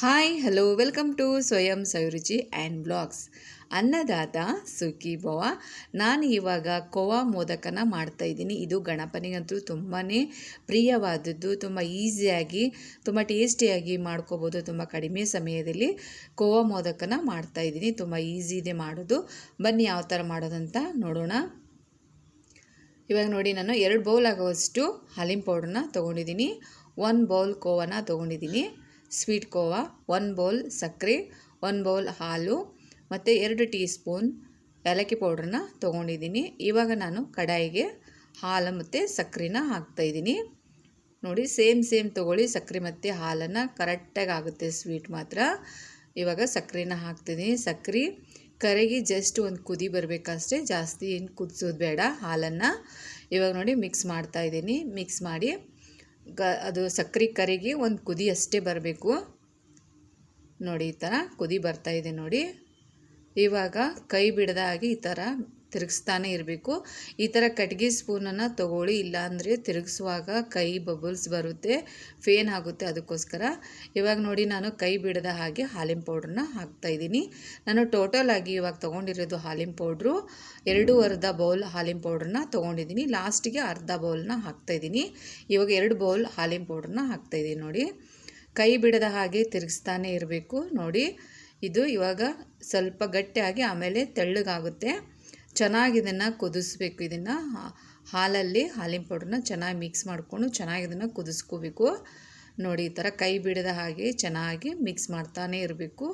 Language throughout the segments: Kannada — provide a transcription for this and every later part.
ಹಾಯ್ ಹಲೋ ವೆಲ್ಕಮ್ ಟು ಸ್ವಯಂ ಸವಿರುಚಿ ಆ್ಯಂಡ್ ಬ್ಲಾಗ್ಸ್ ಅನ್ನದಾತ ಸುಖಿ ಭವ ನಾನು ಇವಾಗ ಕೋವಾ ಮೋದಕನ ಮಾಡ್ತಾ ಇದ್ದೀನಿ. ಇದು ಗಣಪನಿಗಂತೂ ತುಂಬಾ ಪ್ರಿಯವಾದದ್ದು, ತುಂಬ ಈಸಿಯಾಗಿ, ತುಂಬ ಟೇಸ್ಟಿಯಾಗಿ ಮಾಡ್ಕೋಬೋದು, ತುಂಬ ಕಡಿಮೆ ಸಮಯದಲ್ಲಿ ಕೋವಾ ಮೋದಕನ ಮಾಡ್ತಾ ಇದ್ದೀನಿ. ತುಂಬ ಈಸಿ ಇದೆ ಮಾಡೋದು. ಬನ್ನಿ ಯಾವ ಥರ ಮಾಡೋದಂತ ನೋಡೋಣ. ಇವಾಗ ನೋಡಿ, ನಾನು ಎರಡು ಬೌಲ್ ಆಗುವಷ್ಟು ಹಾಲಿನ ಪೌಡ್ರನ್ನ ತೊಗೊಂಡಿದ್ದೀನಿ. ಒನ್ ಬೌಲ್ ಕೋವನ ತೊಗೊಂಡಿದ್ದೀನಿ. ಸ್ವೀಟ್ ಕೋವಾ ಒನ್ ಬೌಲ್ ಸಕ್ಕರೆ ಒನ್ ಬೌಲ್ ಹಾಲು, ಮತ್ತು ಎರಡು ಟೀ ಸ್ಪೂನ್ ಏಲಕ್ಕಿ ಪೌಡ್ರನ್ನ ತೊಗೊಂಡಿದ್ದೀನಿ. ಇವಾಗ ನಾನು ಕಡಾಯಿಗೆ ಹಾಲು ಮತ್ತು ಸಕ್ಕರೆನ ಹಾಕ್ತಾಯಿದ್ದೀನಿ ನೋಡಿ ಸೇಮ್ ಸೇಮ್ ತೊಗೊಳ್ಳಿ. ಸಕ್ಕರೆ ಮತ್ತು ಹಾಲನ್ನು ಕರೆಕ್ಟಾಗಿ ಆಗುತ್ತೆ ಸ್ವೀಟ್ ಮಾತ್ರ. ಇವಾಗ ಸಕ್ಕರೆನ ಹಾಕ್ತಿದ್ದೀನಿ. ಸಕ್ಕರೆ ಕರಗಿ ಜಸ್ಟ್ ಒಂದು ಕುದಿ ಬರಬೇಕಷ್ಟೇ. ಜಾಸ್ತಿ ಏನು ಕುದಿಸೋದು ಬೇಡ ಹಾಲನ್ನು. ಇವಾಗ ನೋಡಿ ಮಿಕ್ಸ್ ಮಾಡ್ತಾ ಇದ್ದೀನಿ. ಮಿಕ್ಸ್ ಮಾಡಿ ಗ, ಅದು ಸಕ್ಕರೆ ಕರಿಗೆ ಒಂದು ಕುದಿ ಅಷ್ಟೇ ಬರಬೇಕು. ನೋಡಿ ಈ ಥರ ಕುದಿ ಬರ್ತಾ ಇದೆ ನೋಡಿ. ಇವಾಗ ಕೈ ಬಿಡದ ಹಾಗೆ ಈ ಥರ ತಿರುಗಿಸ್ತಾನೆ ಇರಬೇಕು. ಈ ಥರ ಕಟ್ಗೆ ಸ್ಪೂನನ್ನು ತಗೊಳ್ಳಿ, ಇಲ್ಲಾಂದರೆ ತಿರುಗಿಸುವಾಗ ಕೈ ಬಬಲ್ಸ್ ಬರುತ್ತೆ, ಫೇನ್ ಆಗುತ್ತೆ ಅದಕ್ಕೋಸ್ಕರ. ಇವಾಗ ನೋಡಿ ನಾನು ಕೈ ಬಿಡದ ಹಾಗೆ ಹಾಲಿನ ಪೌಡ್ರನ್ನ ಹಾಕ್ತಾಯಿದ್ದೀನಿ ನಾನು ಟೋಟಲ್ ಆಗಿ ಇವಾಗ ತೊಗೊಂಡಿರೋದು ಹಾಲಿನ ಪೌಡ್ರು. ಎರಡು ಅರ್ಧ ಬೌಲ್ ಹಾಲಿನ ಪೌಡ್ರನ್ನ ತೊಗೊಂಡಿದ್ದೀನಿ. ಲಾಸ್ಟಿಗೆ ಅರ್ಧ ಬೌಲ್ನ ಹಾಕ್ತಾಯಿದ್ದೀನಿ ಇವಾಗ ಎರಡು ಬೌಲ್ ಹಾಲಿನ ಪೌಡ್ರನ್ನ ಹಾಕ್ತಾಯಿದ್ದೀನಿ ನೋಡಿ. ಕೈ ಬಿಡದ ಹಾಗೆ ತಿರುಗಿಸ್ತಾನೆ ಇರಬೇಕು ನೋಡಿ. ಇದು ಇವಾಗ ಸ್ವಲ್ಪ ಗಟ್ಟಿಯಾಗಿ ಆಮೇಲೆ ತೆಳ್ಳಗಾಗುತ್ತೆ. ಚೆನ್ನಾಗಿ ಇದನ್ನು ಕುದಿಸ್ಬೇಕು. ಇದನ್ನು ಹಾಲಲ್ಲಿ ಹಾಲಿನ ಪೌಡ್ರನ್ನ ಚೆನ್ನಾಗಿ ಮಿಕ್ಸ್ ಮಾಡಿಕೊಂಡು ಚೆನ್ನಾಗಿ ಇದನ್ನು ಕುದಿಸ್ಕೋಬೇಕು. ನೋಡಿ, ಈ ಥರ ಕೈ ಬಿಡದ ಹಾಗೆ ಚೆನ್ನಾಗಿ ಮಿಕ್ಸ್ ಮಾಡ್ತಾನೆ ಇರಬೇಕು.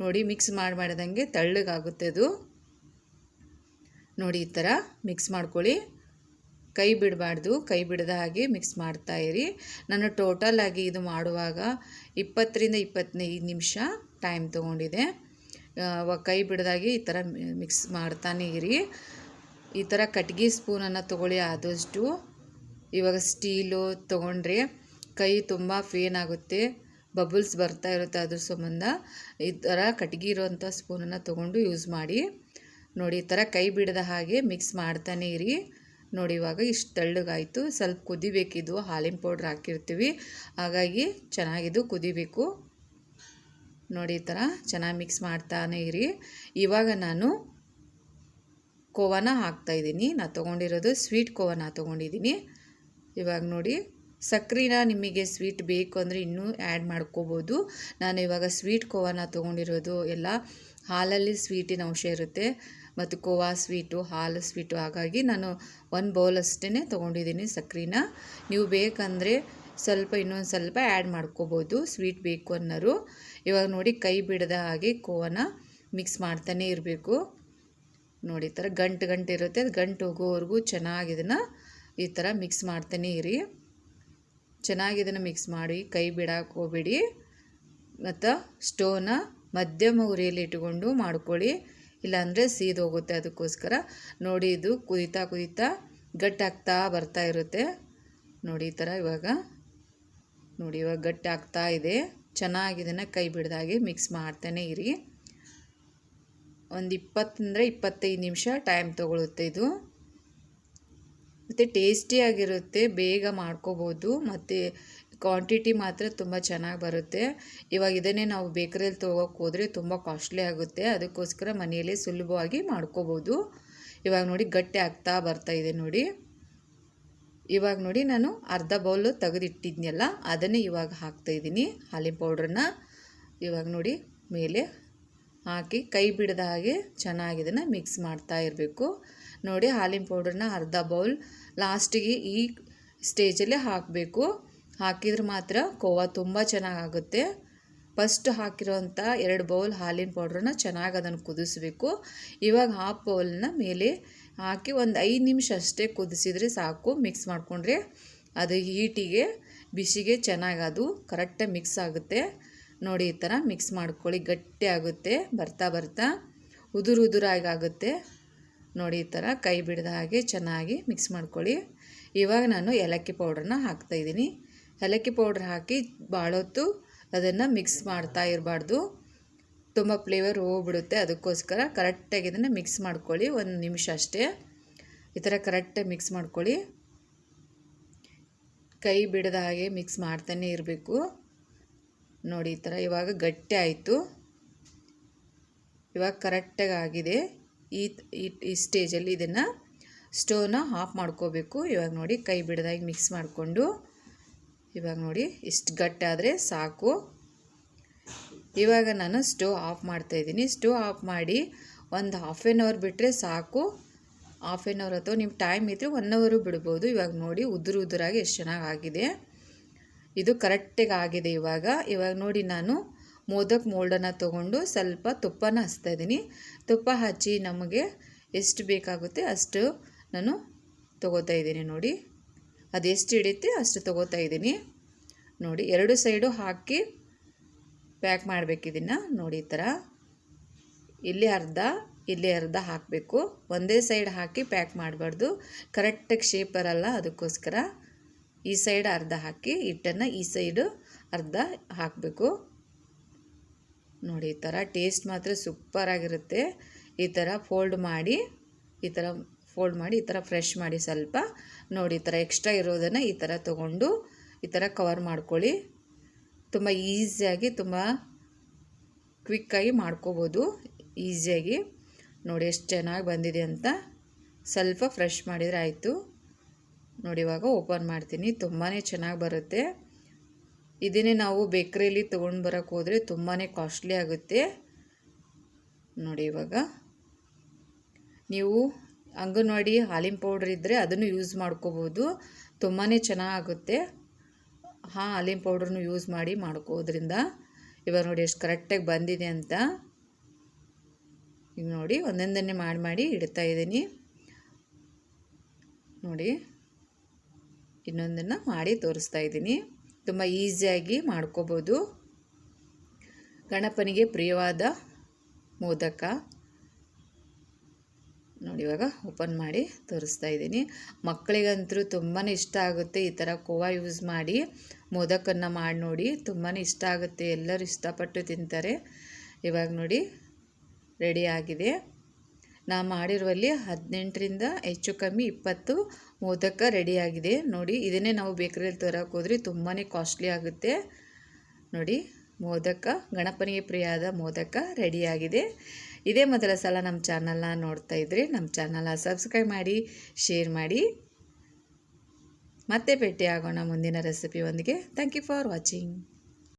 ನೋಡಿ ಮಿಕ್ಸ್ ಮಾಡಿ ಮಾಡಿದಂಗೆ ತಳ್ಳಗಾಗುತ್ತೆ ಅದು. ನೋಡಿ, ಈ ಥರ ಮಿಕ್ಸ್ ಮಾಡ್ಕೊಳ್ಳಿ. ಕೈ ಬಿಡಬಾರ್ದು, ಕೈ ಬಿಡದ ಹಾಗೆ ಮಿಕ್ಸ್ ಮಾಡ್ತಾ ಇರಿ. ನಾನು ಟೋಟಲ್ ಆಗಿ ಇದು ಮಾಡುವಾಗ ಇಪ್ಪತ್ತರಿಂದ ಇಪ್ಪತ್ತೈದು ನಿಮಿಷ ಟೈಮ್ ತೊಗೊಂಡಿದೆ. ಕೈ ಬಿಡದಾಗಿ ಈ ಥರ ಮಿಕ್ಸ್ ಮಾಡ್ತಾನೆ ಇರಿ. ಈ ಥರ ಕಟ್ಗೆ ಸ್ಪೂನನ್ನು ತೊಗೊಳ್ಳಿ ಆದಷ್ಟು. ಇವಾಗ ಸ್ಟೀಲು ತೊಗೊಂಡ್ರೆ ಕೈ ತುಂಬ ಫೇನ್ ಆಗುತ್ತೆ, ಬಬಲ್ಸ್ ಬರ್ತಾ ಇರುತ್ತೆ ಅದ್ರ ಸಂಬಂಧ. ಈ ಥರ ಕಟ್ಗೆ ಇರೋವಂಥ ಸ್ಪೂನನ್ನು ತೊಗೊಂಡು ಯೂಸ್ ಮಾಡಿ. ನೋಡಿ, ಈ ಥರ ಕೈ ಬಿಡದ ಹಾಗೆ ಮಿಕ್ಸ್ ಮಾಡ್ತಾನೆ ಇರಿ. ನೋಡಿ, ಇವಾಗ ಇಷ್ಟು ತೆಳ್ಳಗಾಯಿತು. ಸ್ವಲ್ಪ ಕುದಿಬೇಕಿದು, ಹಾಲಿನ ಪೌಡ್ರ್ ಹಾಕಿರ್ತೀವಿ. ಹಾಗಾಗಿ ಚೆನ್ನಾಗಿದು ಕುದಿಬೇಕು. ನೋಡಿ ಈ ಥರ ಚೆನ್ನಾಗಿ ಮಿಕ್ಸ್ ಮಾಡ್ತಾನೆ ಇರಿ. ಇವಾಗ ನಾನು ಕೋವನ ಹಾಕ್ತಾಯಿದ್ದೀನಿ ನಾನು ತೊಗೊಂಡಿರೋದು ಸ್ವೀಟ್ ಕೋವನ ತೊಗೊಂಡಿದ್ದೀನಿ. ಇವಾಗ ನೋಡಿ ಸಕ್ಕರೆನ ನಿಮಗೆ ಸ್ವೀಟ್ ಬೇಕು ಅಂದರೆ ಇನ್ನೂ ಆ್ಯಡ್ ಮಾಡ್ಕೋಬೋದು. ನಾನು ಇವಾಗ ಸ್ವೀಟ್ ಕೋವನ ತೊಗೊಂಡಿರೋದು ಎಲ್ಲ ಹಾಲಲ್ಲಿ ಸ್ವೀಟಿನ ಅಂಶ ಇರುತ್ತೆ. ಮತ್ತು ಕೋವಾ ಸ್ವೀಟು, ಹಾಲು ಸ್ವೀಟು. ಹಾಗಾಗಿ ನಾನು ಒಂದು ಬೌಲ್ ಅಷ್ಟೇ ತೊಗೊಂಡಿದ್ದೀನಿ ಸಕ್ಕರೆನ ನೀವು ಬೇಕಂದರೆ ಸ್ವಲ್ಪ ಇನ್ನೊಂದು ಸ್ವಲ್ಪ ಆ್ಯಡ್ ಮಾಡ್ಕೋಬೋದು. ಸ್ವೀಟ್ ಬೇಕು ಅನ್ನೋರು. ಇವಾಗ ನೋಡಿ ಕೈ ಬಿಡದ ಹಾಗೆ ಕೋವನ ಮಿಕ್ಸ್ ಮಾಡ್ತಾನೆ ಇರಬೇಕು. ನೋಡಿ ಈ ಥರ ಗಂಟು ಗಂಟು ಇರುತ್ತೆ. ಅದು ಗಂಟು ಹೋಗೋವರೆಗೂ ಚೆನ್ನಾಗಿ ಇದನ್ನು ಈ ಥರ ಮಿಕ್ಸ್ ಮಾಡ್ತಾನೆ ಇರಿ. ಚೆನ್ನಾಗಿ ಇದನ್ನು ಮಿಕ್ಸ್ ಮಾಡಿ, ಕೈ ಬಿಡಕ್ಕೆ ಮತ್ತು ಸ್ಟೋವ್ನ ಮಧ್ಯಮ ಉರಿಯಲ್ಲಿ ಇಟ್ಕೊಂಡು ಮಾಡ್ಕೊಳ್ಳಿ. ಇಲ್ಲಾಂದರೆ ಸೀದೋಗುತ್ತೆ ಅದಕ್ಕೋಸ್ಕರ. ನೋಡಿ ಇದು ಕುದಿತಾ ಕುದಿತಾ ಗಟ್ಟಾಗ್ತಾ ಬರ್ತಾ ಇರುತ್ತೆ. ನೋಡಿ ಈ ಥರ ಇವಾಗ ನೋಡಿ, ಇವಾಗ ಗಟ್ಟಿ ಆಗ್ತಾ ಇದೆ. ಚೆನ್ನಾಗಿ ಇದನ್ನು ಕೈ ಬಿಡ್ದಾಗೆ ಮಿಕ್ಸ್ ಮಾಡ್ತಾನೆ, ಇರಿ. ಒಂದು ಇಪ್ಪತ್ತಂದರೆ ಇಪ್ಪತ್ತೈದು ನಿಮಿಷ ಟೈಮ್ ತೊಗೊಳುತ್ತೆ ಇದು. ಮತ್ತು ಟೇಸ್ಟಿಯಾಗಿರುತ್ತೆ ಬೇಗ ಮಾಡ್ಕೋಬೋದು, ಮತ್ತು ಕ್ವಾಂಟಿಟಿ ಮಾತ್ರ ತುಂಬ ಚೆನ್ನಾಗಿ ಬರುತ್ತೆ. ಇವಾಗ ಇದನ್ನೇ ನಾವು ಬೇಕರಿಯಲ್ಲಿ ತೊಗೋಕ್ಕೆ ಹೋದರೆ ತುಂಬ ಕಾಸ್ಟ್ಲಿ ಆಗುತ್ತೆ. ಅದಕ್ಕೋಸ್ಕರ ಮನೆಯಲ್ಲೇ ಸುಲಭವಾಗಿ ಮಾಡ್ಕೋಬೋದು. ಇವಾಗ ನೋಡಿ ಗಟ್ಟಿ ಆಗ್ತಾ ಬರ್ತಾ ಇದೆ ನೋಡಿ. ಇವಾಗ ನೋಡಿ ನಾನು ಅರ್ಧ ಬೌಲು ತೆಗೆದಿಟ್ಟಿದ್ನಲ್ಲ, ಅದನ್ನೇ ಇವಾಗ ಹಾಕ್ತಾಯಿದ್ದೀನಿ ಹಾಲಿನ ಪೌಡ್ರನ್ನ ಇವಾಗ ನೋಡಿ ಮೇಲೆ ಹಾಕಿ ಕೈ ಬಿಡದ ಹಾಗೆ ಚೆನ್ನಾಗಿ ಇದನ್ನು ಮಿಕ್ಸ್ ಮಾಡ್ತಾ ಇರಬೇಕು. ನೋಡಿ ಹಾಲಿನ ಪೌಡ್ರನ್ನ ಅರ್ಧ ಬೌಲ್ ಲಾಸ್ಟಿಗೆ ಈ ಸ್ಟೇಜಲ್ಲೇ ಹಾಕಬೇಕು. ಹಾಕಿದ್ರೆ ಮಾತ್ರ ಕೋವಾ ತುಂಬ ಚೆನ್ನಾಗಾಗುತ್ತೆ. ಫಸ್ಟ್ ಹಾಕಿರೋಂಥ ಎರಡು ಬೌಲ್ ಹಾಲಿನ ಪೌಡ್ರನ್ನ ಚೆನ್ನಾಗಿ ಅದನ್ನು ಕುದಿಸ್ಬೇಕು. ಇವಾಗ ಹಾಫ್ ಬೌಲ್ನ ಮೇಲೆ ಹಾಕಿ ಒಂದು ಐದು ನಿಮಿಷ ಅಷ್ಟೇ ಕುದಿಸಿದರೆ ಸಾಕು. ಮಿಕ್ಸ್ ಮಾಡಿಕೊಂಡ್ರೆ ಅದು ಹೀಟಿಗೆ, ಬಿಸಿಗೆ ಚೆನ್ನಾಗಿ ಅದು ಕರೆಕ್ಟಾಗಿ ಮಿಕ್ಸ್ ಆಗುತ್ತೆ. ನೋಡಿ ಈ ಥರ ಮಿಕ್ಸ್ ಮಾಡ್ಕೊಳ್ಳಿ. ಗಟ್ಟಿ ಆಗುತ್ತೆ. ಬರ್ತಾ ಬರ್ತಾ ಉದುರು ಉದುರಾಗಿ ಆಗುತ್ತೆ. ನೋಡಿ ಈ ಥರ ಕೈ ಬಿಡದ ಹಾಗೆ ಚೆನ್ನಾಗಿ ಮಿಕ್ಸ್ ಮಾಡ್ಕೊಳ್ಳಿ. ಇವಾಗ ನಾನು ಏಲಕ್ಕಿ ಪೌಡ್ರನ್ನ ಹಾಕ್ತಾಯಿದ್ದೀನಿ ಏಲಕ್ಕಿ ಪೌಡ್ರ್ ಹಾಕಿ ಭಾಳೊತ್ತು ಅದನ್ನು ಮಿಕ್ಸ್ ಮಾಡ್ತಾ ಇರಬಾರ್ದು. ತುಂಬ ಫ್ಲೇವರ್ ಹೋಗ್ಬಿಡುತ್ತೆ. ಅದಕ್ಕೋಸ್ಕರ ಕರೆಕ್ಟಾಗಿ ಇದನ್ನು ಮಿಕ್ಸ್ ಮಾಡ್ಕೊಳ್ಳಿ. ಒಂದು ನಿಮಿಷ ಅಷ್ಟೇ. ಈ ಥರ ಕರೆಕ್ಟಾಗಿ ಮಿಕ್ಸ್ ಮಾಡ್ಕೊಳ್ಳಿ. ಕೈ ಬಿಡದ ಹಾಗೆ ಮಿಕ್ಸ್ ಮಾಡ್ತಾನೆ ಇರಬೇಕು. ನೋಡಿ, ಈ ಥರ ಇವಾಗ ಗಟ್ಟಿ ಆಯಿತು. ಇವಾಗ ಕರೆಕ್ಟಾಗಿ ಆಗಿದೆ. ಈ ಈ ಸ್ಟೇಜಲ್ಲಿ ಇದನ್ನು ಸ್ಟೋವ್ನ ಆಫ್ ಮಾಡ್ಕೋಬೇಕು. ಇವಾಗ ನೋಡಿ ಕೈ ಬಿಡದಾಗಿ ಮಿಕ್ಸ್ ಮಾಡಿಕೊಂಡು. ಇವಾಗ ನೋಡಿ ಇಷ್ಟು ಗಟ್ಟಾದರೆ ಸಾಕು. ಇವಾಗ ನಾನು ಸ್ಟೋವ್ ಆಫ್ ಮಾಡ್ತಾಯಿದ್ದೀನಿ ಸ್ಟೋವ್ ಆಫ್ ಮಾಡಿ ಒಂದು ಹಾಫ್ ಆನ್ ಅವರ್ ಬಿಟ್ಟರೆ ಸಾಕು. ಹಾಫ್ ಆ್ಯನ್ ಅವರ್ ಅಥವಾ ನಿಮ್ಮ ಟೈಮ್ ಇದ್ದರೆ ಒನ್ ಅವರು ಬಿಡ್ಬೋದು. ಇವಾಗ ನೋಡಿ ಉದುರು ಉದುರಾಗಿ ಎಷ್ಟು ಚೆನ್ನಾಗಿ ಆಗಿದೆ. ಇದು ಕರೆಕ್ಟಾಗಿ ಆಗಿದೆ ಇವಾಗ. ಇವಾಗ ನೋಡಿ ನಾನು ಮೋದಕ್ ಮೋಲ್ಡನ್ನು ತೊಗೊಂಡು ಸ್ವಲ್ಪ ತುಪ್ಪನ ಹಚ್ತಾಯಿದ್ದೀನಿ ತುಪ್ಪ ಹಚ್ಚಿ ನಮಗೆ ಎಷ್ಟು ಬೇಕಾಗುತ್ತೆ ಅಷ್ಟು ನಾನು ತೊಗೋತಾ ಇದ್ದೀನಿ ನೋಡಿ. ಅದು ಎಷ್ಟು ಹಿಡಿಯುತ್ತೆ ಅಷ್ಟು ತೊಗೋತಾ ಇದ್ದೀನಿ. ನೋಡಿ, ಎರಡು ಸೈಡು ಹಾಕಿ ಪ್ಯಾಕ್ ಮಾಡಬೇಕು ಇದನ್ನು. ನೋಡಿ, ಈ ಥರ. ಇಲ್ಲಿ ಅರ್ಧ ಇಲ್ಲಿ ಅರ್ಧ ಹಾಕಬೇಕು. ಒಂದೇ ಸೈಡ್ ಹಾಕಿ ಪ್ಯಾಕ್ ಮಾಡಬಾರ್ದು. ಕರೆಕ್ಟಾಗಿ ಶೇಪ್ ಬರಲ್ಲ ಅದಕ್ಕೋಸ್ಕರ. ಈ ಸೈಡ್ ಅರ್ಧ ಹಾಕಿ, ಹಿಟ್ಟನ್ನು ಈ ಸೈಡು ಅರ್ಧ ಹಾಕಬೇಕು. ನೋಡಿ, ಈ ಥರ ಟೇಸ್ಟ್ ಮಾತ್ರ ಸೂಪರಾಗಿರುತ್ತೆ. ಈ ಥರ ಫೋಲ್ಡ್ ಮಾಡಿ, ಈ ಥರ ಫೋಲ್ಡ್ ಮಾಡಿ ಈ ಥರ ಫ್ರೆಶ್ ಮಾಡಿ ಸ್ವಲ್ಪ ನೋಡಿ ಈ ಥರ ಎಕ್ಸ್ಟ್ರಾ ಇರೋದನ್ನು ಈ ಥರ ತೊಗೊಂಡು ಈ ಥರ ಕವರ್ ಮಾಡ್ಕೊಳ್ಳಿ. ತುಂಬ ಈಸಿಯಾಗಿ ತುಂಬ ಕ್ವಿಕ್ಕಾಗಿ ಮಾಡ್ಕೋಬೋದು. ಈಸಿಯಾಗಿ ನೋಡಿ ಎಷ್ಟು ಚೆನ್ನಾಗಿ ಬಂದಿದೆ ಅಂತ ಸ್ವಲ್ಪ ಫ್ರೆಶ್ ಮಾಡಿದರೆ ಆಯಿತು. ನೋಡಿ ಇವಾಗ ಓಪನ್ ಮಾಡ್ತೀನಿ. ತುಂಬಾ ಚೆನ್ನಾಗಿ ಬರುತ್ತೆ. ಇದನ್ನೇ ನಾವು ಬೇಕ್ರಿಯಲ್ಲಿ ತೊಗೊಂಡು ಬರೋಕ್ಕೆ ಹೋದರೆ ತುಂಬಾ ಕಾಸ್ಟ್ಲಿ ಆಗುತ್ತೆ. ನೋಡಿ ಇವಾಗ ನೀವು ಅಂಗನವಾಡಿ ಹಾಲಿನ ಪೌಡ್ರ್ ಇದ್ದರೆ ಅದನ್ನು ಯೂಸ್ ಮಾಡ್ಕೋಬೋದು. ತುಂಬಾ ಚೆನ್ನಾಗುತ್ತೆ ಹಾಂ, ಹಾಲಿನ ಪೌಡ್ರನ್ನು ಯೂಸ್ ಮಾಡಿ ಮಾಡ್ಕೋದ್ರಿಂದ. ಇವಾಗ ನೋಡಿ ಎಷ್ಟು ಕರೆಕ್ಟಾಗಿ ಬಂದಿದೆ ಅಂತ. ಈಗ ನೋಡಿ ಒಂದೊಂದನ್ನೇ ಮಾಡಿ ಮಾಡಿ ಇಡ್ತಾ ಇದ್ದೀನಿ. ನೋಡಿ ಇನ್ನೊಂದನ್ನು ಮಾಡಿ ತೋರಿಸ್ತಾ ಇದ್ದೀನಿ. ತುಂಬ ಈಸಿಯಾಗಿ ಮಾಡ್ಕೋಬೋದು. ಗಣಪನಿಗೆ ಪ್ರಿಯವಾದ ಮೋದಕ. ನೋಡಿ ಇವಾಗ ಓಪನ್ ಮಾಡಿ ತೋರಿಸ್ತಾ ಇದ್ದೀನಿ. ಮಕ್ಕಳಿಗಂತೂ ತುಂಬಾ ಇಷ್ಟ ಆಗುತ್ತೆ ಈ ಥರ ಕೋವಾ ಯೂಸ್ ಮಾಡಿ, ಮೋದಕನ್ನು ಮಾಡಿ ನೋಡಿ. ತುಂಬಾ ಇಷ್ಟ ಆಗುತ್ತೆ, ಎಲ್ಲರೂ ಇಷ್ಟಪಟ್ಟು ತಿಂತಾರೆ. ಇವಾಗ ನೋಡಿ, ರೆಡಿ ಆಗಿದೆ. ನಾ ಮಾಡಿರುವಲ್ಲಿ ಹದಿನೆಂಟರಿಂದ ಹೆಚ್ಚು ಕಮ್ಮಿ ಇಪ್ಪತ್ತು ಮೋದಕ ರೆಡಿಯಾಗಿದೆ ನೋಡಿ, ಇದನ್ನೇ ನಾವು ಬೇಕರಿಯಲ್ಲಿ ತರೋಕೆ ಹೋದ್ರೆ ತುಂಬಾ ಕಾಸ್ಟ್ಲಿ ಆಗುತ್ತೆ. ನೋಡಿ, ಮೋದಕ, ಗಣಪನಿಗೆ ಪ್ರಿಯಾದ ಮೋದಕ ರೆಡಿಯಾಗಿದೆ ಇದೇ ಮೊದಲ ಸಲ ನಮ್ಮ ಚಾನಲ್ನ ನೋಡ್ತಾ ಇದ್ರಿ ನಮ್ಮ ಚಾನಲ್ನ ಸಬ್ಸ್ಕ್ರೈಬ್ ಮಾಡಿ, ಶೇರ್ ಮಾಡಿ. ಮತ್ತೆ ಭೇಟಿ ಆಗೋಣ ಮುಂದಿನ ರೆಸಿಪಿ ಒಂದಿಗೆ ಥ್ಯಾಂಕ್ ಯು ಫಾರ್ ವಾಚಿಂಗ್